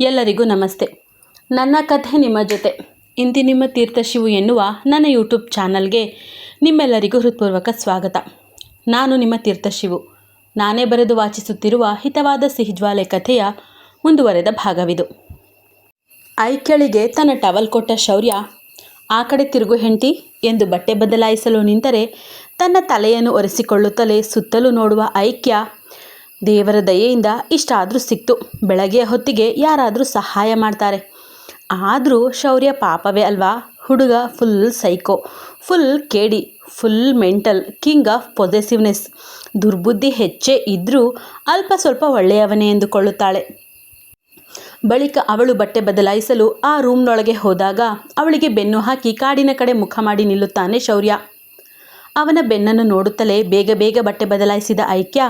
ಎಲ್ಲರಿಗೂ ನಮಸ್ತೆ. ನನ್ನ ಕಥೆ ನಿಮ್ಮ ಜೊತೆ. ಇಂತಿ ನಿಮ್ಮ ತೀರ್ಥಶಿವು ಎನ್ನುವ ನನ್ನ ಯೂಟ್ಯೂಬ್ ಚಾನಲ್ಗೆ ನಿಮ್ಮೆಲ್ಲರಿಗೂ ಹೃತ್ಪೂರ್ವಕ ಸ್ವಾಗತ. ನಾನು ನಿಮ್ಮ ತೀರ್ಥಶಿವು ನಾನೇ ಬರೆದು ವಾಚಿಸುತ್ತಿರುವ ಹಿತವಾದ ಸಿಹಿಜ್ವಾಲೆ ಕಥೆಯ ಮುಂದುವರೆದ ಭಾಗವಿದು. ಐಕ್ಯಳಿಗೆ ತನ್ನ ಟವಲ್ ಕೊಟ್ಟ ಶೌರ್ಯ, ಆ ಕಡೆ ತಿರುಗು ಹೆಂಡತಿ ಎಂದು ಬಟ್ಟೆ ಬದಲಾಯಿಸಲು ನಿಂತರೆ ತನ್ನ ತಲೆಯನ್ನು ಒರೆಸಿಕೊಳ್ಳುತ್ತಲೇ ಸುತ್ತಲೂ ನೋಡುವ ಐಕ್ಯ ದೇವರ ದಯೆಯಿಂದ ಇಷ್ಟಾದರೂ ಸಿಕ್ತು. ಬೆಳಗ್ಗೆಯ ಹೊತ್ತಿಗೆ ಯಾರಾದರೂ ಸಹಾಯ ಮಾಡ್ತಾರೆ. ಆದರೂ ಶೌರ್ಯ ಪಾಪವೇ ಅಲ್ವಾ? ಹುಡುಗ ಫುಲ್ ಸೈಕೋ ಫುಲ್ ಕೇಡಿ full mental king of possessiveness ದುರ್ಬುದ್ಧಿ ಹೆಚ್ಚೇ ಇದ್ದರೂ ಅಲ್ಪ ಸ್ವಲ್ಪ ಒಳ್ಳೆಯವನೇ ಎಂದುಕೊಳ್ಳುತ್ತಾಳೆ. ಬಳಿಕ ಅವಳು ಬಟ್ಟೆ ಬದಲಾಯಿಸಲು ಆ ರೂಮ್ನೊಳಗೆ ಹೋದಾಗ ಅವಳಿಗೆ ಬೆನ್ನು ಹಾಕಿ ಕಾಡಿನ ಕಡೆ ಮುಖ ಮಾಡಿ ನಿಲ್ಲುತ್ತಾನೆ ಶೌರ್ಯ. ಅವನ ಬೆನ್ನನ್ನು ನೋಡುತ್ತಲೇ ಬೇಗ ಬೇಗ ಬಟ್ಟೆ ಬದಲಾಯಿಸಿದ ಐಕ್ಯ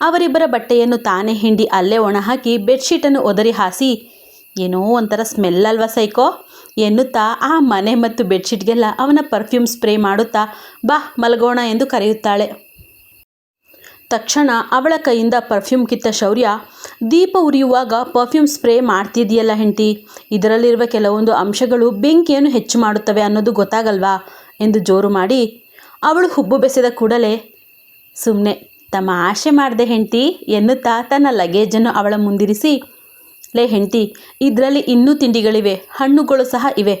ಅವರಿಬ್ಬರ ಬಟ್ಟೆಯನ್ನು ತಾನೇ ಹಿಂಡಿ ಅಲ್ಲೇ ಒಣಹಾಕಿ ಬೆಡ್ಶೀಟನ್ನು ಒದರಿ ಹಾಸಿ, ಏನೋ ಒಂಥರ ಸ್ಮೆಲ್ ಅಲ್ವಾ ಸೈಕೋ? ಎನ್ನುತ್ತಾ ಆ ಮನೆ ಮತ್ತು ಬೆಡ್ಶೀಟ್ಗೆಲ್ಲ ಅವನ ಪರ್ಫ್ಯೂಮ್ ಸ್ಪ್ರೇ ಮಾಡುತ್ತಾ, ಬಾ ಮಲಗೋಣ ಎಂದು ಕರೆಯುತ್ತಾಳೆ. ತಕ್ಷಣ ಅವಳ ಕೈಯಿಂದ ಪರ್ಫ್ಯೂಮ್ ಕಿತ್ತ ಶೌರ್ಯ, ದೀಪ ಉರಿಯುವಾಗ ಪರ್ಫ್ಯೂಮ್ ಸ್ಪ್ರೇ ಮಾಡ್ತಿದೆಯಲ್ಲ ಹೆಂಡತಿ, ಇದರಲ್ಲಿರುವ ಕೆಲವೊಂದು ಅಂಶಗಳು ಬೆಂಕಿಯನ್ನು ಹೆಚ್ಚು ಮಾಡುತ್ತವೆ ಅನ್ನೋದು ಗೊತ್ತಾಗಲ್ವಾ? ಎಂದು ಜೋರು ಮಾಡಿ ಅವಳು ಹುಬ್ಬು ಬೆಸೆದ ಕೂಡಲೇ ಸುಮ್ಮನೆ ತಮ್ಮ ಆಶೆ ಮಾಡಿದೆ ಹೆಂಡತಿ ಎನ್ನುತ್ತಾ ತನ್ನ ಲಗೇಜನ್ನು ಅವಳ ಮುಂದಿರಿಸಿ, ಲೇ ಹೆಂಡತಿ, ಇದರಲ್ಲಿ ಇನ್ನೂ ತಿಂಡಿಗಳಿವೆ, ಹಣ್ಣುಗಳು ಸಹ ಇವೆ.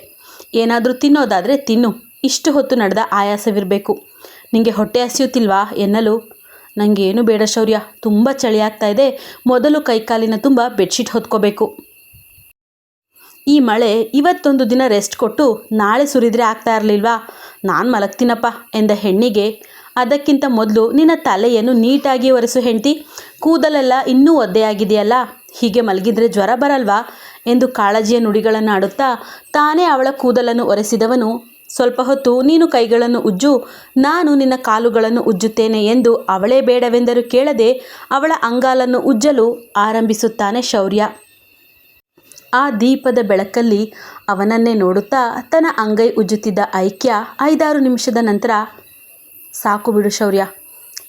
ಏನಾದರೂ ತಿನ್ನೋದಾದರೆ ತಿನ್ನು, ಇಷ್ಟು ಹೊತ್ತು ನಡೆದ ಆಯಾಸವಿರಬೇಕು. ನಿಮಗೆ ಹೊಟ್ಟೆ ಹಸಿಯುತ್ತಿಲ್ವಾ ಎನ್ನಲು. ನನಗೇನು ಬೇಡ ಶೌರ್ಯ, ತುಂಬ ಚಳಿ ಆಗ್ತಾ ಇದೆ, ಮೊದಲು ಕೈಕಾಲಿನ ತುಂಬ ಬೆಡ್ಶೀಟ್ ಹೊತ್ಕೋಬೇಕು. ಈ ಮಳೆ ಇವತ್ತೊಂದು ದಿನ ರೆಸ್ಟ್ ಕೊಟ್ಟು ನಾಳೆ ಸುರಿದ್ರೆ ಆಗ್ತಾ ಇರಲಿಲ್ವಾ? ನಾನು ಮಲಗ್ತೀನಪ್ಪ ಎಂದ ಹೆಣ್ಣಿಗೆ. ಅದಕ್ಕಿಂತ ಮೊದಲು ನಿನ್ನ ತಲೆಯನ್ನು ನೀಟಾಗಿ ಒರೆಸು ಹೆಂಡತಿ. ಕೂದಲೆಲ್ಲ ಇನ್ನೂ ಒದ್ದೆಯಾಗಿದೆಯಲ್ಲ ಹೀಗೆ ಮಲಗಿದರೆ ಜ್ವರ ಬರಲ್ವಾ? ಎಂದು ಕಾಳಜಿಯ ನುಡಿಗಳನ್ನು ಆಡುತ್ತಾ ತಾನೇ ಅವಳ ಕೂದಲನ್ನು ಒರೆಸಿದವನು. ಸ್ವಲ್ಪ ಹೊತ್ತು ನೀನು ಕೈಗಳನ್ನು ಉಜ್ಜು. ನಾನು ನಿನ್ನ ಕಾಲುಗಳನ್ನು ಉಜ್ಜುತ್ತೇನೆ ಎಂದು ಅವಳೇ ಬೇಡವೆಂದರೂ ಕೇಳದೆ ಅವಳ ಅಂಗಾಲನ್ನು ಉಜ್ಜಲು ಆರಂಭಿಸುತ್ತಾನೆ ಶೌರ್ಯ. ಆ ದೀಪದ ಬೆಳಕಲ್ಲಿ ಅವನನ್ನೇ ನೋಡುತ್ತಾ ತನ್ನ ಅಂಗೈ ಉಜ್ಜುತ್ತಿದ್ದ ಐಕ್ಯ ಐದಾರು ನಿಮಿಷದ ನಂತರ, ಸಾಕು ಬಿಡು ಶೌರ್ಯ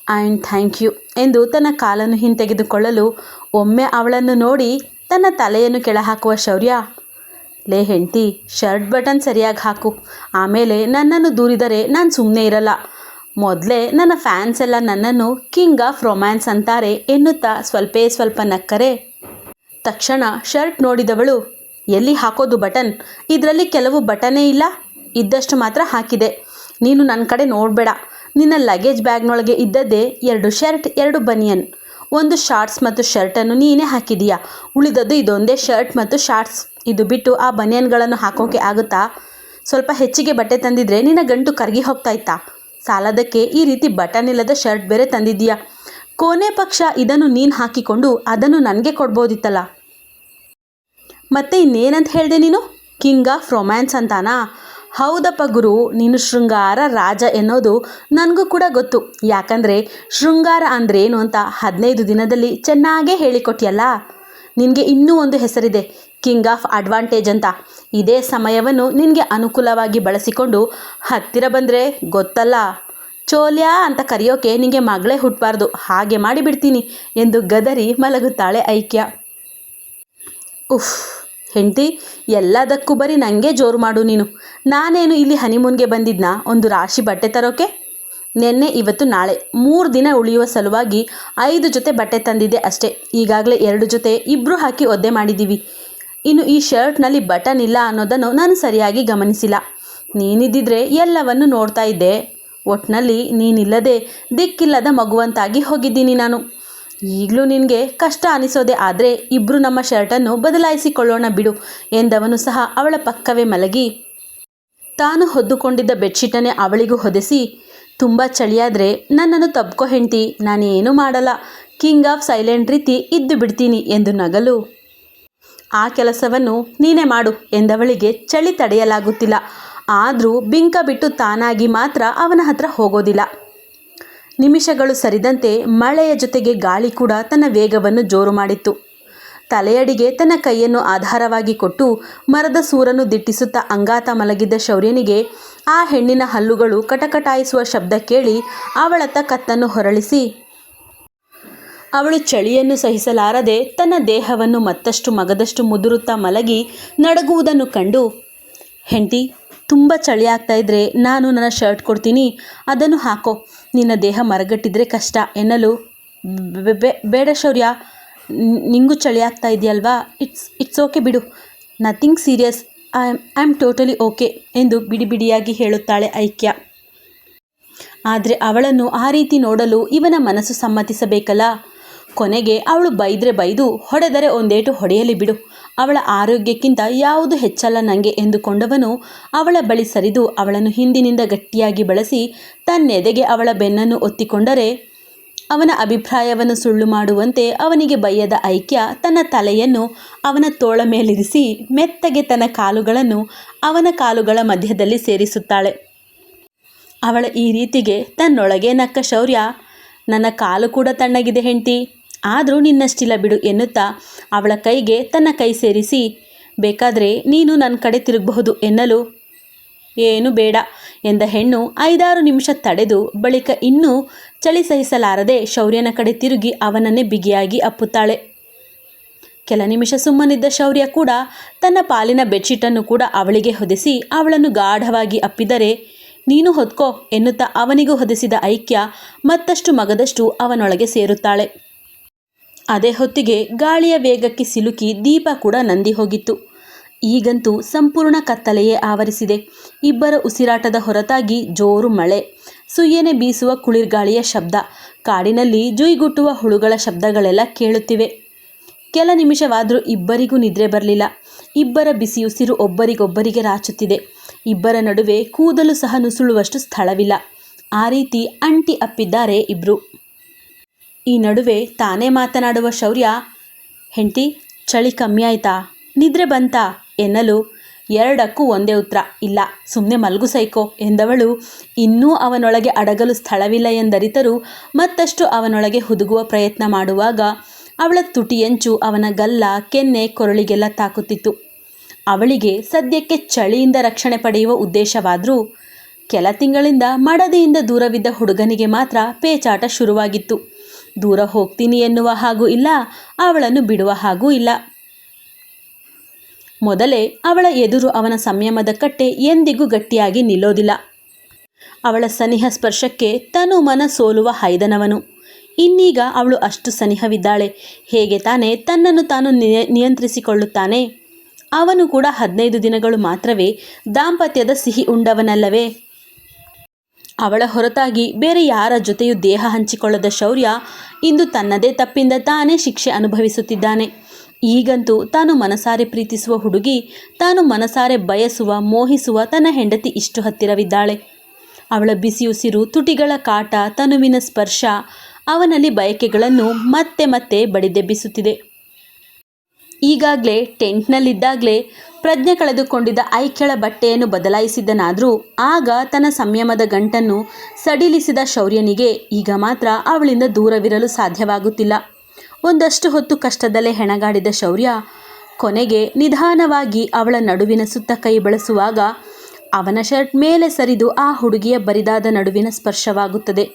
ಆ್ಯಂಡ್ ಥ್ಯಾಂಕ್ ಯು ಎಂದು ತನ್ನ ಕಾಲನ್ನು ಹಿಂತೆಗೆದುಕೊಳ್ಳಲು ಒಮ್ಮೆ ಅವಳನ್ನು ನೋಡಿ ತನ್ನ ತಲೆಯನ್ನು ಕೆಳಹಾಕುವ ಶೌರ್ಯ, ಲೇ ಹೆಂಡ್ತಿ, ಶರ್ಟ್ ಬಟನ್ ಸರಿಯಾಗಿ ಹಾಕು. ಆಮೇಲೆ ನನ್ನನ್ನು ದೂರಿದರೆ ನಾನು ಸುಮ್ಮನೆ ಇರಲ್ಲ. ಮೊದಲೇ ನನ್ನ ಫ್ಯಾನ್ಸ್ ಎಲ್ಲ ನನ್ನನ್ನು ಕಿಂಗ್ ಆಫ್ ರೊಮ್ಯಾನ್ಸ್ ಅಂತಾರೆ ಎನ್ನುತ್ತಾ ಸ್ವಲ್ಪೇ ಸ್ವಲ್ಪ ನಕ್ಕರೆ. ತಕ್ಷಣ ಶರ್ಟ್ ನೋಡಿದವಳು ಎಲ್ಲಿ ಹಾಕೋದು ಬಟನ್? ಇದರಲ್ಲಿ ಕೆಲವು ಬಟನೇ ಇಲ್ಲ, ಇದ್ದಷ್ಟು ಮಾತ್ರ ಹಾಕಿದೆ. ನೀನು ನನ್ನ ಕಡೆ ನೋಡಬೇಡ. ನಿನ್ನ ಲಗೇಜ್ ಬ್ಯಾಗ್ನೊಳಗೆ ಇದ್ದದ್ದೇ ಎರಡು ಶರ್ಟ್, ಎರಡು ಬನಿಯನ್. ಒಂದು ಶಾರ್ಟ್ಸ್ ಮತ್ತು ಶರ್ಟನ್ನು ನೀನೇ ಹಾಕಿದೀಯಾ? ಉಳಿದದ್ದು ಇದೊಂದೇ ಶರ್ಟ್ ಮತ್ತು ಶಾರ್ಟ್ಸ್. ಇದು ಬಿಟ್ಟು ಆ ಬನಿಯನ್ಗಳನ್ನು ಹಾಕೋಕೆ ಆಗುತ್ತಾ? ಸ್ವಲ್ಪ ಹೆಚ್ಚಿಗೆ ಬಟ್ಟೆ ತಂದಿದ್ರೆ ನಿನ್ನ ಗಂಟು ಕರಗಿ ಹೋಗ್ತಾ ಇತ್ತಾ? ಸಾಲದಕ್ಕೆ ಈ ರೀತಿ ಬಟನ್ ಇಲ್ಲದ ಶರ್ಟ್ ಬೇರೆ ತಂದಿದ್ದೀಯಾ? ಕೊನೆ ಪಕ್ಷ ಇದನ್ನು ನೀನು ಹಾಕಿಕೊಂಡು ಅದನ್ನು ನನಗೆ ಕೊಡ್ಬೋದಿತ್ತಲ್ಲ? ಮತ್ತೆ ಇನ್ನೇನಂತ ಹೇಳಿದೆ ನೀನು? ಕಿಂಗ್ ಆಫ್ ರೊಮ್ಯಾನ್ಸ್ ಅಂತಾನಾ? ಹೌದಪ್ಪ ಗುರು, ನೀನು ಶೃಂಗಾರ ರಾಜ ಎನ್ನೋದು ನನಗೂ ಕೂಡ ಗೊತ್ತು. ಯಾಕಂದರೆ ಶೃಂಗಾರ ಅಂದ್ರೇನು ಅಂತ ಹದಿನೈದು ದಿನದಲ್ಲಿ ಚೆನ್ನಾಗೇ ಹೇಳಿಕೊಟ್ಟಿಯಲ್ಲ ನಿನಗೆ ಇನ್ನೂ ಒಂದು ಹೆಸರಿದೆ, ಕಿಂಗ್ ಆಫ್ ಅಡ್ವಾಂಟೇಜ್ ಅಂತ. ಇದೇ ಸಮಯವನ್ನು ನಿನಗೆ ಅನುಕೂಲವಾಗಿ ಬಳಸಿಕೊಂಡು ಹತ್ತಿರ ಬಂದರೆ ಗೊತ್ತಲ್ಲ? ಚೋಲ್ಯ ಅಂತ ಕರೆಯೋಕೆ ನಿನಗೆ ಮಗಳೇ ಹುಟ್ಟಬಾರ್ದು ಹಾಗೆ ಮಾಡಿಬಿಡ್ತೀನಿ ಎಂದು ಗದರಿ ಮಲಗುತ್ತಾಳೆ ಐಕ್ಯ. ಉಫ್ ಹೆಂಡತಿ, ಎಲ್ಲದಕ್ಕೂ ಬರೀ ನನಗೆ ಜೋರು ಮಾಡು ನೀನು. ನಾನೇನು ಇಲ್ಲಿ ಹನಿಮೂನ್ಗೆ ಬಂದಿದ್ನ? ಒಂದು ರಾಶಿ ಬಟ್ಟೆ ತರೋಕೆ? ನಿನ್ನೆ, ಇವತ್ತು, ನಾಳೆ. ಮೂರು ದಿನ ಉಳಿಯುವ ಸಲುವಾಗಿ ಐದು ಜೊತೆ ಬಟ್ಟೆ ತಂದಿದ್ದೆ ಅಷ್ಟೇ. ಈಗಾಗಲೇ ಎರಡು ಜೊತೆ ಇಬ್ಬರು ಹಾಕಿ ಒದ್ದೆ ಮಾಡಿದ್ದೀವಿ ಇನ್ನು ಈ ಶರ್ಟ್ನಲ್ಲಿ ಬಟನ್ ಇಲ್ಲ ಅನ್ನೋದನ್ನು ನಾನು ಸರಿಯಾಗಿ ಗಮನಿಸಿಲ್ಲ. ನೀನಿದ್ದಿದ್ರೆ ಎಲ್ಲವನ್ನು ನೋಡ್ತಾ ಇದ್ದೆ. ಒಟ್ಟಿನಲ್ಲಿ ನೀನಿಲ್ಲದೆ ದಿಕ್ಕಿಲ್ಲದ ಮಗುವಂತಾಗಿ ಹೋಗಿದ್ದೀನಿ ನಾನು. ಈಗಲೂ ನಿನಗೆ ಕಷ್ಟ ಅನಿಸೋದೆ ಆದರೆ ಇಬ್ಬರು ನಮ್ಮ ಶರ್ಟನ್ನು ಬದಲಾಯಿಸಿಕೊಳ್ಳೋಣ ಬಿಡು ಎಂದವನು ಸಹ ಅವಳ ಪಕ್ಕವೇ ಮಲಗಿ. ತಾನು ಹೊದ್ದುಕೊಂಡಿದ್ದ ಬೆಡ್ಶೀಟನ್ನೇ ಅವಳಿಗೂ ಹೊದೆಸಿ, ತುಂಬ ಚಳಿಯಾದರೆ ನನ್ನನ್ನು ತಬ್ಕೋ ಹೆಂಡ್ತಿ, ನಾನೇನು ಮಾಡಲ್ಲ, ಕಿಂಗ್ ಆಫ್ ಸೈಲೆಂಟ್ ರೀತಿ ಇದ್ದು ಬಿಡ್ತೀನಿ ಎಂದು ನಗಲು. ಆ ಕೆಲಸವನ್ನು ನೀನೇ ಮಾಡು ಎಂದವಳಿಗೆ ಚಳಿ ತಡೆಯಲಾಗುತ್ತಿಲ್ಲ. ಆದರೂ ಬಿಂಕ ಬಿಟ್ಟು ತಾನಾಗಿ ಮಾತ್ರ ಅವನ ಹತ್ರ ಹೋಗೋದಿಲ್ಲ. ನಿಮಿಷಗಳು ಸರಿದಂತೆ ಮಳೆಯ ಜೊತೆಗೆ ಗಾಳಿ ಕೂಡ ತನ್ನ ವೇಗವನ್ನು ಜೋರು ಮಾಡಿತ್ತು. ತಲೆಯಡಿಗೆ ತನ್ನ ಕೈಯನ್ನು ಆಧಾರವಾಗಿ ಕೊಟ್ಟು ಮರದ ಸೂರನ್ನು ದಿಟ್ಟಿಸುತ್ತಾ ಅಂಗಾತ ಮಲಗಿದ್ದ ಶೌರ್ಯನಿಗೆ ಆ ಹೆಣ್ಣಿನ ಹಲ್ಲುಗಳು ಕಟಕಟಾಯಿಸುವ ಶಬ್ದ ಕೇಳಿ ಅವಳತ್ತ ಕತ್ತನ್ನು ಹೊರಳಿಸಿ, ಅವಳು ಚಳಿಯನ್ನು ಸಹಿಸಲಾರದೆ ತನ್ನ ದೇಹವನ್ನು ಮತ್ತಷ್ಟು ಮಗದಷ್ಟು ಮುದುರುತ್ತಾ ಮಲಗಿ ನಡಗುವುದನ್ನು ಕಂಡು, ಹೆಂಡತಿ, ತುಂಬ ಚಳಿ ಆಗ್ತಾ ಇದ್ರೆ ನಾನು ನನ್ನ ಶರ್ಟ್ ಕೊಡ್ತೀನಿ, ಅದನ್ನು ಹಾಕೋ. ನಿನ್ನ ದೇಹ ಮರಗಟ್ಟಿದ್ರೆ ಕಷ್ಟ. ಎನ್ನಲು "ಬೆ- ಬೆ- ಬೇಡ ಶೌರ್ಯ. ನಿಂಗೂ ಚಳಿ ಆಗ್ತಾ ಇದೆಯಲ್ವಾ? ಇಟ್ಸ್ ಇಟ್ಸ್ ಓಕೆ ಬಿಡು. Nothing serious I am I am totally okay ಎಂದು ಬಿಡಿ ಬಿಡಿಯಾಗಿ ಹೇಳುತ್ತಾಳೆ ಐಕ್ಯ. ಆದರೆ ಅವಳನ್ನು ಆ ರೀತಿ ನೋಡಲು ಇವನ ಮನಸ್ಸು ಸಮ್ಮತಿಸಬೇಕಲ್ಲ? ಕೊನೆಗೆ ಅವಳು ಬೈದರೆ ಬೈದು ಹೊಡೆದರೆ ಒಂದೇಟು ಹೊಡೆಯಲಿ ಬಿಡು. ಅವಳ ಆರೋಗ್ಯಕ್ಕಿಂತ ಯಾವುದು ಹೆಚ್ಚಲ್ಲ ನನಗೆ ಎಂದುಕೊಂಡವನು ಅವಳ ಬಳಿ ಸರಿದು ಅವಳನ್ನು ಹಿಂದಿನಿಂದ ಗಟ್ಟಿಯಾಗಿ ಬಳಸಿ ತನ್ನೆದೆಗೆ ಅವಳ ಬೆನ್ನನ್ನು ಒತ್ತಿಕೊಂಡರೆ ಅವನ ಅಭಿಪ್ರಾಯವನ್ನು ಸುಳ್ಳು ಮಾಡುವಂತೆ ಅವನಿಗೆ ಬಯ್ಯದ ಐಕ್ಯ ತನ್ನ ತಲೆಯನ್ನು ಅವನ ತೋಳ ಮೇಲಿರಿಸಿ ಮೆತ್ತಗೆ ತನ್ನ ಕಾಲುಗಳನ್ನು ಅವನ ಕಾಲುಗಳ ಮಧ್ಯದಲ್ಲಿ ಸೇರಿಸುತ್ತಾಳೆ. ಅವಳ ಈ ರೀತಿಗೆ ತನ್ನೊಳಗೆ ನಕ್ಕ ಶೌರ್ಯ, ನನ್ನ ಕಾಲು ಕೂಡ ತಣ್ಣಗಿದೆ ಹೆಂಡತಿ. ಆದರೂ ನಿನ್ನಷ್ಟಿಲ್ಲ ಬಿಡು ಎನ್ನುತ್ತಾ ಅವಳ ಕೈಗೆ ತನ್ನ ಕೈ ಸೇರಿಸಿ, ಬೇಕಾದರೆ ನೀನು ನನ್ನ ಕಡೆ ತಿರುಗಬಹುದು ಎನ್ನಲು? ಏನು ಬೇಡ, ಎಂದ ಹೆಣ್ಣು ಐದಾರು ನಿಮಿಷ ತಡೆದು ಬಳಿಕ ಇನ್ನೂ ಚಳಿ ಸಹಿಸಲಾರದೆ ಶೌರ್ಯನ ಕಡೆ ತಿರುಗಿ ಅವನನ್ನೇ ಬಿಗಿಯಾಗಿ ಅಪ್ಪುತ್ತಾಳೆ. ಕೆಲ ನಿಮಿಷ ಸುಮ್ಮನಿದ್ದ ಶೌರ್ಯ ಕೂಡ ತನ್ನ ಪಾಲಿನ ಬೆಡ್ಶೀಟನ್ನು ಕೂಡ ಅವಳಿಗೆ ಹೊದಿಸಿ ಅವಳನ್ನು ಗಾಢವಾಗಿ ಅಪ್ಪಿದರೆ, ನೀನು ಹೊತ್ಕೋ, ಎನ್ನುತ್ತಾ ಅವನಿಗೂ ಹೊದಿಸಿದ ಐಕ್ಯ ಮತ್ತಷ್ಟು ಮಗದಷ್ಟು ಅವನೊಳಗೆ ಸೇರುತ್ತಾಳೆ. ಅದೇ ಹೊತ್ತಿಗೆ ಗಾಳಿಯ ವೇಗಕ್ಕೆ ಸಿಲುಕಿ ದೀಪ ಕೂಡ ನಂದಿ ಹೋಗಿತ್ತು. ಈಗಂತೂ ಸಂಪೂರ್ಣ ಕತ್ತಲೆಯೇ ಆವರಿಸಿದೆ. ಇಬ್ಬರ ಉಸಿರಾಟದ ಹೊರತಾಗಿ ಜೋರು ಮಳೆ, ಸುಯ್ಯನೆ ಬೀಸುವ ಕುಳಿರ್ಗಾಳಿಯ ಶಬ್ದ, ಕಾಡಿನಲ್ಲಿ ಜುಯ್ಗುಟ್ಟುವ ಹುಳುಗಳ ಶಬ್ದಗಳೆಲ್ಲ ಕೇಳುತ್ತಿವೆ. ಕೆಲ ನಿಮಿಷವಾದರೂ ಇಬ್ಬರಿಗೂ ನಿದ್ರೆ ಬರಲಿಲ್ಲ. ಇಬ್ಬರ ಬಿಸಿಯುಸಿರು ಒಬ್ಬರಿಗೊಬ್ಬರಿಗೆ ರಾಚುತ್ತಿದೆ. ಇಬ್ಬರ ನಡುವೆ ಕೂದಲು ಸಹ ನುಸುಳುವಷ್ಟು ಸ್ಥಳವಿಲ್ಲ. ಆ ರೀತಿ ಅಂಟಿ ಅಪ್ಪಿದ್ದಾರೆ ಇಬ್ರು. ಈ ನಡುವೆ ತಾನೇ ಮಾತನಾಡುವ ಶೌರ್ಯ, ಹೆಂಡತಿ, ಚಳಿ ಕಮ್ಮಿ ಆಯ್ತಾ? ನಿದ್ರೆ ಬಂತಾ? ಎನ್ನಲು ಎರಡಕ್ಕೂ ಒಂದೇ ಉತ್ತರ, ಇಲ್ಲ ಸುಮ್ಮನೆ ಮಲ್ಗು ಸೈಕೋ ಎಂದವಳು ಇನ್ನೂ ಅವನೊಳಗೆ ಅಡಗಲು ಸ್ಥಳವಿಲ್ಲ ಎಂದರಿತರೂ ಮತ್ತಷ್ಟು ಅವನೊಳಗೆ ಹುದುಗುವ ಪ್ರಯತ್ನ ಮಾಡುವಾಗ ಅವಳ ತುಟಿಯಂಚು ಅವನ ಗಲ್ಲ, ಕೆನ್ನೆ, ಕೊರಳಿಗೆಲ್ಲ ತಾಕುತ್ತಿತ್ತು. ಅವಳಿಗೆ ಸದ್ಯಕ್ಕೆ ಚಳಿಯಿಂದ ರಕ್ಷಣೆ ಪಡೆಯುವ ಉದ್ದೇಶವಾದರೂ ಕೆಲ ತಿಂಗಳಿಂದ ಮಡದಿಯಿಂದ ದೂರವಿದ್ದ ಹುಡುಗನಿಗೆ ಮಾತ್ರ ಪೇಚಾಟ ಶುರುವಾಗಿತ್ತು. ದೂರ ಹೋಗ್ತೀನಿ ಎನ್ನುವ ಹಾಗೂ ಇಲ್ಲ, ಅವಳನ್ನು ಬಿಡುವ ಹಾಗೂ ಇಲ್ಲ. ಮೊದಲೇ ಅವಳ ಎದುರು ಅವನ ಸಂಯಮದ ಕಟ್ಟೆ ಎಂದಿಗೂ ಗಟ್ಟಿಯಾಗಿ ನಿಲ್ಲೋದಿಲ್ಲ. ಅವಳ ಸನಿಹ ಸ್ಪರ್ಶಕ್ಕೆ ತನು ಮನ ಸೋಲುವ ಹೈದನವನು. ಇನ್ನೀಗ ಅವಳು ಅಷ್ಟು ಸನಿಹವಿದ್ದಾಳೆ, ಹೇಗೆ ತಾನೇ ತನ್ನನ್ನು ತಾನು ನಿಯ, ನಿಯಂತ್ರಿಸಿಕೊಳ್ಳುತ್ತಾನೆ? ಅವನು ಕೂಡ ಹದಿನೈದು ದಿನಗಳು ಮಾತ್ರವೇ ದಾಂಪತ್ಯದ ಸಿಹಿ ಉಂಡವನಲ್ಲವೇ? ಅವಳ ಹೊರತಾಗಿ ಬೇರೆ ಯಾರ ಜೊತೆಯೂ ದೇಹ ಹಂಚಿಕೊಳ್ಳದ ಶೌರ್ಯ ಇಂದು ತನ್ನದೇ ತಪ್ಪಿಂದ ತಾನೇ ಶಿಕ್ಷೆ ಅನುಭವಿಸುತ್ತಿದ್ದಾನೆ. ಈಗಂತೂ ತಾನು ಮನಸಾರೆ ಪ್ರೀತಿಸುವ ಹುಡುಗಿ, ತಾನು ಮನಸಾರೆ ಬಯಸುವ, ಮೋಹಿಸುವ ತನ್ನ ಹೆಂಡತಿ ಇಷ್ಟು ಹತ್ತಿರವಿದ್ದಾಳೆ. ಅವಳ ಬಿಸಿಯುಸಿರು ತುಟಿಗಳ ಕಾಟ, ತನುವಿನ ಸ್ಪರ್ಶ, ಅವನಲ್ಲಿ ಬಯಕೆಗಳನ್ನು ಮತ್ತೆ ಮತ್ತೆ ಬಡಿದೆಬ್ಬಿಸುತ್ತಿದೆ. ಈಗಾಗಲೇ ಟೆಂಟ್ನಲ್ಲಿದ್ದಾಗಲೇ ಪ್ರಜ್ಞೆ ಕಳೆದುಕೊಂಡಿದ್ದ ಐಕ್ಯಳ ಬಟ್ಟೆಯನ್ನು ಬದಲಾಯಿಸಿದ್ದನಾದರೂ ಆಗ ತನ್ನ ಸಂಯಮದ ಗಂಟನ್ನು ಸಡಿಲಿಸಿದ ಶೌರ್ಯನಿಗೆ ಈಗ ಮಾತ್ರ ಅವಳಿಂದ ದೂರವಿರಲು ಸಾಧ್ಯವಾಗುತ್ತಿಲ್ಲ. ಒಂದಷ್ಟು ಹೊತ್ತು ಕಷ್ಟದಲ್ಲೇ ಹೆಣಗಾಡಿದ ಶೌರ್ಯ ಕೊನೆಗೆ ನಿಧಾನವಾಗಿ ಅವಳ ನಡುವಿನ ಸುತ್ತ ಕೈ ಬಳಸುವಾಗ ಅವನ ಶರ್ಟ್ ಮೇಲೆ ಸರಿದು ಆ ಹುಡುಗಿಯ ಬರಿದಾದ ನಡುವಿನ ಸ್ಪರ್ಶವಾಗುತ್ತದೆ.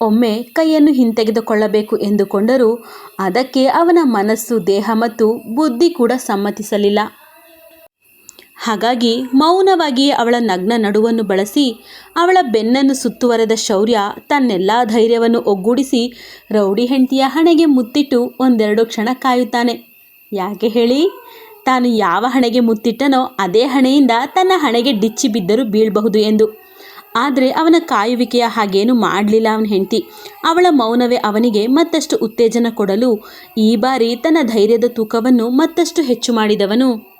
ಒಮ್ಮೆ ಕೈಯನ್ನು ಹಿಂತೆಗೆದುಕೊಳ್ಳಬೇಕು ಎಂದುಕೊಂಡರೂ ಅದಕ್ಕೆ ಅವನ ಮನಸ್ಸು, ದೇಹ ಮತ್ತು ಬುದ್ಧಿ ಕೂಡ ಸಮ್ಮತಿಸಲಿಲ್ಲ. ಹಾಗಾಗಿ ಮೌನವಾಗಿ ಅವಳ ನಗ್ನ ನಡುವನ್ನು ಬಳಸಿ ಅವಳ ಬೆನ್ನನ್ನು ಸುತ್ತುವರೆದ ಶೌರ್ಯ ತನ್ನೆಲ್ಲ ಧೈರ್ಯವನ್ನು ಒಗ್ಗೂಡಿಸಿ ರೌಡಿ ಹೆಂಡತಿಯ ಹಣೆಗೆ ಮುತ್ತಿಟ್ಟು ಒಂದೆರಡು ಕ್ಷಣ ಕಾಯುತ್ತಾನೆ. ಯಾಕೆ ಹೇಳಿ? ತಾನು ಯಾವ ಹಣೆಗೆ ಮುತ್ತಿಟ್ಟನೋ ಅದೇ ಹಣೆಯಿಂದ ತನ್ನ ಹಣೆಗೆ ಡಿಚ್ಚಿ ಬಿದ್ದರೂ ಬೀಳಬಹುದು ಎಂದು. ಆದರೆ ಅವನ ಕಾಯುವಿಕೆಯ ಹಾಗೇನು ಮಾಡಲಿಲ್ಲ ಅವನ ಹೆಂಡತಿ. ಅವಳ ಮೌನವೇ ಅವನಿಗೆ ಮತ್ತಷ್ಟು ಉತ್ತೇಜನ ಕೊಡಲು ಈ ಬಾರಿ ತನ್ನ ಧೈರ್ಯದ ತೂಕವನ್ನು ಮತ್ತಷ್ಟು ಹೆಚ್ಚು ಮಾಡಿದವನು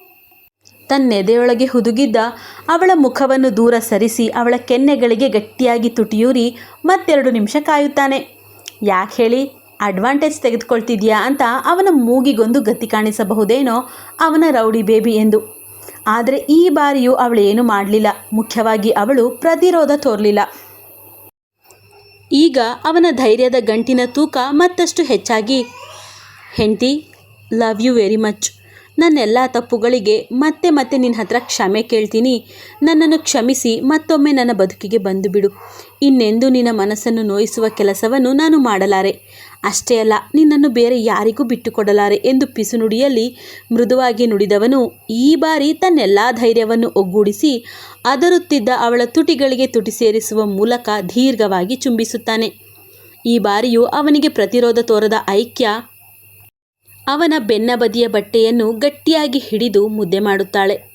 ತನ್ನೆದೆಯೊಳಗೆ ಹುದುಗಿದ್ದ, ಅವಳ ಮುಖವನ್ನು ದೂರ ಸರಿಸಿ ಅವಳ ಕೆನ್ನೆಗಳಿಗೆ ಗಟ್ಟಿಯಾಗಿ ತುಟಿಯೂರಿ ಮತ್ತೆರಡು ನಿಮಿಷ ಕಾಯುತ್ತಾನೆ. ಯಾಕೆ ಹೇಳಿ ಅಡ್ವಾಂಟೇಜ್ ತೆಗೆದುಕೊಳ್ತಿದ್ಯಾ ಅಂತ ಅವನ ಮೂಗಿಗೊಂದು ಗತಿ ಕಾಣಿಸಬಹುದೇನೋ ಅವನ ರೌಡಿ ಬೇಬಿ ಎಂದು. ಆದರೆ ಈ ಬಾರಿಯೂ ಅವಳೇನು ಮಾಡಲಿಲ್ಲ. ಮುಖ್ಯವಾಗಿ ಅವಳು ಪ್ರತಿರೋಧ ತೋರಲಿಲ್ಲ. ಈಗ ಅವನ ಧೈರ್ಯದ ಗಂಟಿನ ತೂಕ ಮತ್ತಷ್ಟು ಹೆಚ್ಚಾಗಿ, ಹೆಂಡತಿ, ಲವ್ ಯು ವೆರಿ ಮಚ್. ನನ್ನೆಲ್ಲ ತಪ್ಪುಗಳಿಗೆ ಮತ್ತೆ ಮತ್ತೆ ನಿನ್ನ ಹತ್ರ ಕ್ಷಮೆ ಕೇಳ್ತೀನಿ. ನನ್ನನ್ನು ಕ್ಷಮಿಸಿ ಮತ್ತೊಮ್ಮೆ ನನ್ನ ಬದುಕಿಗೆ ಬಂದು ಬಿಡು. ಇನ್ನೆಂದು ನಿನ್ನ ಮನಸ್ಸನ್ನು ನೋಯಿಸುವ ಕೆಲಸವನ್ನು ನಾನು ಮಾಡಲಾರೆ. ಅಷ್ಟೇ ಅಲ್ಲ, ನಿನ್ನನ್ನು ಬೇರೆ ಯಾರಿಗೂ ಬಿಟ್ಟುಕೊಡಲಾರೆ ಎಂದು ಪಿಸುನುಡಿಯಲ್ಲಿ ಮೃದುವಾಗಿ ನುಡಿದವನು ಈ ಬಾರಿ ತನ್ನೆಲ್ಲ ಧೈರ್ಯವನ್ನು ಒಗ್ಗೂಡಿಸಿ ಅದರುತ್ತಿದ್ದ ಅವಳ ತುಟಿಗಳಿಗೆ ತುಟಿ ಸೇರಿಸುವ ಮೂಲಕ ದೀರ್ಘವಾಗಿ ಚುಂಬಿಸುತ್ತಾನೆ. ಈ ಬಾರಿಯೂ ಅವನಿಗೆ ಪ್ರತಿರೋಧ ತೋರದ ಐಕ್ಯ ಅವನ ಬೆನ್ನ ಬದಿಯ ಬಟ್ಟೆಯನ್ನು ಗಟ್ಟಿಯಾಗಿ ಹಿಡಿದು ಮುದ್ದೆ ಮಾಡುತ್ತಾಳೆ.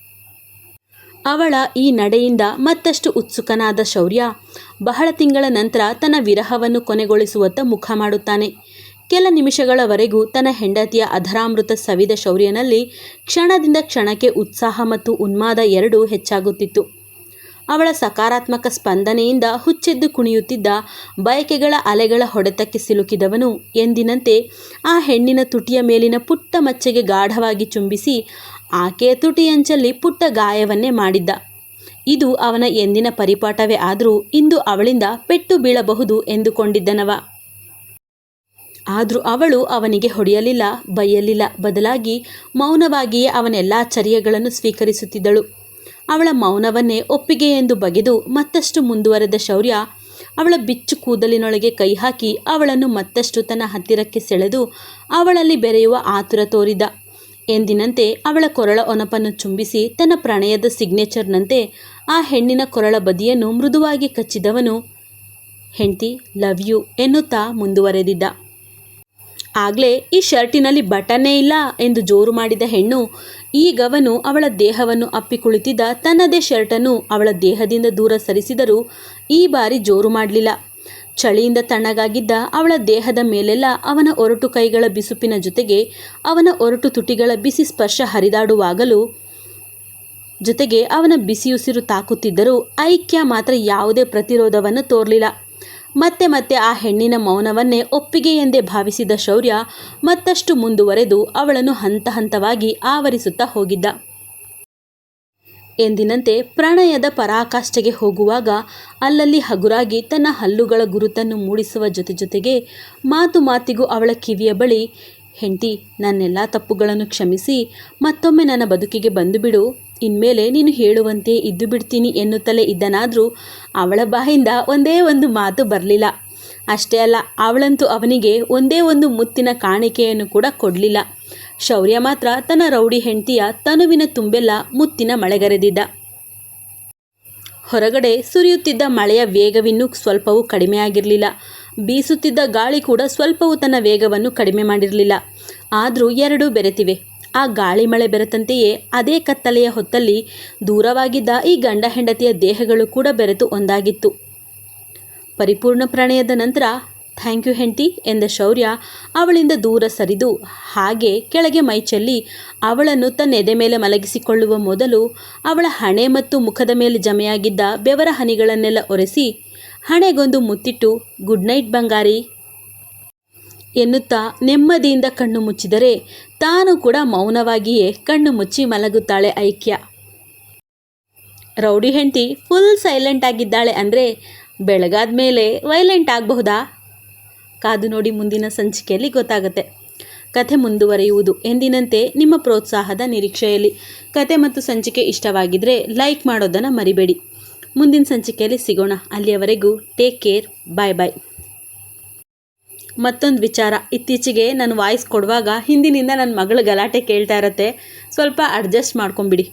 ಅವಳ ಈ ನಡೆಯಿಂದ ಮತ್ತಷ್ಟು ಉತ್ಸುಕನಾದ ಶೌರ್ಯ ಬಹಳ ತಿಂಗಳ ನಂತರ ತನ್ನ ವಿರಹವನ್ನು ಕೊನೆಗೊಳಿಸುವತ್ತ ಮುಖ ಮಾಡುತ್ತಾನೆ. ಕೆಲ ನಿಮಿಷಗಳವರೆಗೂ ತನ್ನ ಹೆಂಡತಿಯ ಅಧರಾಮೃತ ಸವಿದ ಶೌರ್ಯನಲ್ಲಿ ಕ್ಷಣದಿಂದ ಕ್ಷಣಕ್ಕೆ ಉತ್ಸಾಹ ಮತ್ತು ಉನ್ಮಾದ ಎರಡೂ ಹೆಚ್ಚಾಗುತ್ತಿತ್ತು. ಅವಳ ಸಕಾರಾತ್ಮಕ ಸ್ಪಂದನೆಯಿಂದ ಹುಚ್ಚೆದ್ದು ಕುಣಿಯುತ್ತಿದ್ದ ಬಯಕೆಗಳ ಅಲೆಗಳ ಹೊಡೆತಕ್ಕೆ ಸಿಲುಕಿದವನು ಎಂದಿನಂತೆ ಆ ಹೆಣ್ಣಿನ ತುಟಿಯ ಮೇಲಿನ ಪುಟ್ಟ ಮಚ್ಚೆಗೆ ಗಾಢವಾಗಿ ಚುಂಬಿಸಿ ಆಕೆಯ ತುಟಿಯಂಚಲ್ಲಿ ಪುಟ್ಟ ಗಾಯವನ್ನೇ ಮಾಡಿದ್ದ. ಇದು ಅವನ ಎಂದಿನ ಪರಿಪಾಠವೇ ಆದರೂ ಇಂದು ಅವಳಿಂದ ಪೆಟ್ಟು ಬೀಳಬಹುದು ಎಂದುಕೊಂಡಿದ್ದನವ. ಆದರೂ ಅವಳು ಅವನಿಗೆ ಹೊಡೆಯಲಿಲ್ಲ, ಬೈಯಲಿಲ್ಲ, ಬದಲಾಗಿ ಮೌನವಾಗಿಯೇ ಅವನೆಲ್ಲ ಚರ್ಯಗಳನ್ನು ಸ್ವೀಕರಿಸುತ್ತಿದ್ದಳು. ಅವಳ ಮೌನವನ್ನೇ ಒಪ್ಪಿಗೆ ಎಂದು ಬಗೆದು ಮತ್ತಷ್ಟು ಮುಂದುವರೆದ ಶೌರ್ಯ, ಅವಳ ಬಿಚ್ಚು ಕೂದಲಿನೊಳಗೆ ಕೈ ಹಾಕಿ ಅವಳನ್ನು ಮತ್ತಷ್ಟು ತನ್ನ ಹತ್ತಿರಕ್ಕೆ ಸೆಳೆದು ಅವಳಲ್ಲಿ ಬೆರೆಯುವ ಆತುರ ತೋರಿದ. ಎಂದಿನಂತೆ ಅವಳ ಕೊರಳ ಒನಪನ್ನು ಚುಂಬಿಸಿ ತನ್ನ ಪ್ರಣಯದ ಸಿಗ್ನೇಚರ್ನಂತೆ ಆ ಹೆಣ್ಣಿನ ಕೊರಳ ಬದಿಯನ್ನು ಮೃದುವಾಗಿ ಕಚ್ಚಿದವನು, ಹೆಂಡತಿ, ಲವ್ ಯು ಎನ್ನುತ್ತಾ ಮುಂದುವರೆದಿದ್ದ. ಆಗಲೇ ಈ ಶರ್ಟಿನಲ್ಲಿ ಬಟನ್ನೇ ಇಲ್ಲ ಎಂದು ಜೋರು ಮಾಡಿದ ಹೆಣ್ಣು ಈಗವನು ಅವಳ ದೇಹವನ್ನು ಅಪ್ಪಿ ಕುಳಿತಿದ್ದ ತನ್ನದೇ ಶರ್ಟನ್ನು ಅವಳ ದೇಹದಿಂದ ದೂರ ಸರಿಸಿದರೂ ಈ ಬಾರಿ ಜೋರು ಮಾಡಲಿಲ್ಲ. ಚಳಿಯಿಂದ ತಣ್ಣಗಾಗಿದ್ದ ಅವಳ ದೇಹದ ಮೇಲೆಲ್ಲ ಅವನ ಒರಟು ಕೈಗಳ ಬಿಸುಪಿನ ಜೊತೆಗೆ ಅವನ ಒರಟು ತುಟಿಗಳ ಬಿಸಿ ಸ್ಪರ್ಶ ಹರಿದಾಡುವಾಗಲೂ ಜೊತೆಗೆ ಅವನ ಬಿಸಿಯುಸಿರು ತಾಕುತ್ತಿದ್ದರೂ ಐಕ್ಯ ಮಾತ್ರ ಯಾವುದೇ ಪ್ರತಿರೋಧವನ್ನು ತೋರಲಿಲ್ಲ. ಮತ್ತೆ ಮತ್ತೆ ಆ ಹೆಣ್ಣಿನ ಮೌನವನ್ನೇ ಒಪ್ಪಿಗೆ ಎಂದೇ ಭಾವಿಸಿದ ಶೌರ್ಯ ಮತ್ತಷ್ಟು ಮುಂದುವರೆದು ಅವಳನ್ನು ಹಂತ ಹಂತವಾಗಿ ಆವರಿಸುತ್ತಾ ಹೋಗಿದ್ದ. ಎಂದಿನಂತೆ ಪ್ರಣಯದ ಪರಾಕಾಷ್ಠೆಗೆ ಹೋಗುವಾಗ ಅಲ್ಲಲ್ಲಿ ಹಗುರಾಗಿ ತನ್ನ ಹಲ್ಲುಗಳ ಗುರುತನ್ನು ಮೂಡಿಸುವ ಜೊತೆ ಜೊತೆಗೆ ಮಾತು ಮಾತಿಗೂ ಅವಳ ಕಿವಿಯ ಬಳಿ, ಹೆಂಡತಿ, ನನ್ನೆಲ್ಲ ತಪ್ಪುಗಳನ್ನು ಕ್ಷಮಿಸಿ, ಮತ್ತೊಮ್ಮೆ ನನ್ನ ಬದುಕಿಗೆ ಬಂದು ಬಿಡು ಇನ್ಮೇಲೆ ನೀನು ಹೇಳುವಂತೆ ಇದ್ದು ಬಿಡ್ತೀನಿ ಎನ್ನುತ್ತಲೇ ಇದ್ದನಾದರೂ ಅವಳ ಬಾಯಿಂದ ಒಂದೇ ಒಂದು ಮಾತು ಬರಲಿಲ್ಲ. ಅಷ್ಟೇ ಅಲ್ಲ, ಅವಳಂತೂ ಅವನಿಗೆ ಒಂದೇ ಒಂದು ಮುತ್ತಿನ ಕಾಣಿಕೆಯನ್ನು ಕೂಡ ಕೊಡಲಿಲ್ಲ. ಶೌರ್ಯ ಮಾತ್ರ ತನ್ನ ರೌಡಿ ಹೆಂಡತಿಯ ತನುವಿನ ತುಂಬೆಲ್ಲ ಮುತ್ತಿನ ಮಳೆಗರೆದಿದ್ದ. ಹೊರಗಡೆ ಸುರಿಯುತ್ತಿದ್ದ ಮಳೆಯ ವೇಗವಿನ್ನೂ ಸ್ವಲ್ಪವೂ ಕಡಿಮೆಯಾಗಿರಲಿಲ್ಲ. ಬೀಸುತ್ತಿದ್ದ ಗಾಳಿ ಕೂಡ ಸ್ವಲ್ಪವೂ ತನ್ನ ವೇಗವನ್ನು ಕಡಿಮೆ ಮಾಡಿರಲಿಲ್ಲ. ಆದರೂ ಎರಡೂ ಬೆರೆತಿವೆ. ಆ ಗಾಳಿ ಮಳೆ ಬೆರೆತಂತೆಯೇ ಅದೇ ಕತ್ತಲೆಯ ಹೊತ್ತಲ್ಲಿ ದೂರವಾಗಿದ್ದ ಈ ಗಂಡ ಹೆಂಡತಿಯ ದೇಹಗಳು ಕೂಡ ಬೆರೆತು ಒಂದಾಗಿತ್ತು. ಪರಿಪೂರ್ಣ ಪ್ರಣಯದ ನಂತರ, ಥ್ಯಾಂಕ್ ಯು ಹೆಂಡತಿ ಎಂದ ಶೌರ್ಯ ಅವಳಿಂದ ದೂರ ಸರಿದು, ಹಾಗೆ ಕೆಳಗೆ ಮೈಚೆಲ್ಲಿ ಅವಳನ್ನು ತನ್ನ ಎದೆ ಮೇಲೆ ಮಲಗಿಸಿಕೊಳ್ಳುವ ಮೊದಲು ಅವಳ ಹಣೆ ಮತ್ತು ಮುಖದ ಮೇಲೆ ಜಮೆಯಾಗಿದ್ದ ಬೆವರ ಹನಿಗಳನ್ನೆಲ್ಲ ಒರೆಸಿ ಹಣೆಗೊಂದು ಮುತ್ತಿಟ್ಟು, ಗುಡ್ ನೈಟ್ ಬಂಗಾರಿ ಎನ್ನುತ್ತಾ ನೆಮ್ಮದಿಯಿಂದ ಕಣ್ಣು ಮುಚ್ಚಿದರೆ ತಾನು ಕೂಡ ಮೌನವಾಗಿಯೇ ಕಣ್ಣು ಮುಚ್ಚಿ ಮಲಗುತ್ತಾಳೆ ಐಕ್ಯ. ರೌಡಿ ಹೆಂಡತಿ ಫುಲ್ ಸೈಲೆಂಟ್ ಆಗಿದ್ದಾಳೆ ಅಂದರೆ ಬೆಳಗಾದ ಮೇಲೆ ವೈಲೆಂಟ್ ಆಗಬಹುದಾ? ಕಾದು ನೋಡಿ ಮುಂದಿನ ಸಂಚಿಕೆಯಲ್ಲಿ ಗೊತ್ತಾಗುತ್ತೆ. ಕಥೆ ಮುಂದುವರಿಯುವುದು ಎಂದಿನಂತೆ ನಿಮ್ಮ ಪ್ರೋತ್ಸಾಹದ ನಿರೀಕ್ಷೆಯಲ್ಲಿ. ಕತೆ ಮತ್ತು ಸಂಚಿಕೆ ಇಷ್ಟವಾಗಿದ್ದರೆ ಲೈಕ್ ಮಾಡೋದನ್ನು ಮರಿಬೇಡಿ. ಮುಂದಿನ ಸಂಚಿಕೆಯಲ್ಲಿ ಸಿಗೋಣ. ಅಲ್ಲಿಯವರೆಗೂ ಟೇಕ್ ಕೇರ್ ಬಾಯ್ ಬಾಯ್ ಮತ್ತೊಂದು ವಿಚಾರ. ಇತ್ತೀಚೆಗೆ ನಾನು ವಾಯ್ಸ್ ಕೊಡುವಾಗ ಹಿಂದಿನಿಂದ ನನ್ನ ಮಗಳು ಗಲಾಟೆ ಕೇಳ್ತಾ ಇರತ್ತೆ. ಸ್ವಲ್ಪ ಅಡ್ಜಸ್ಟ್ ಮಾಡ್ಕೊಂಬಿಡಿ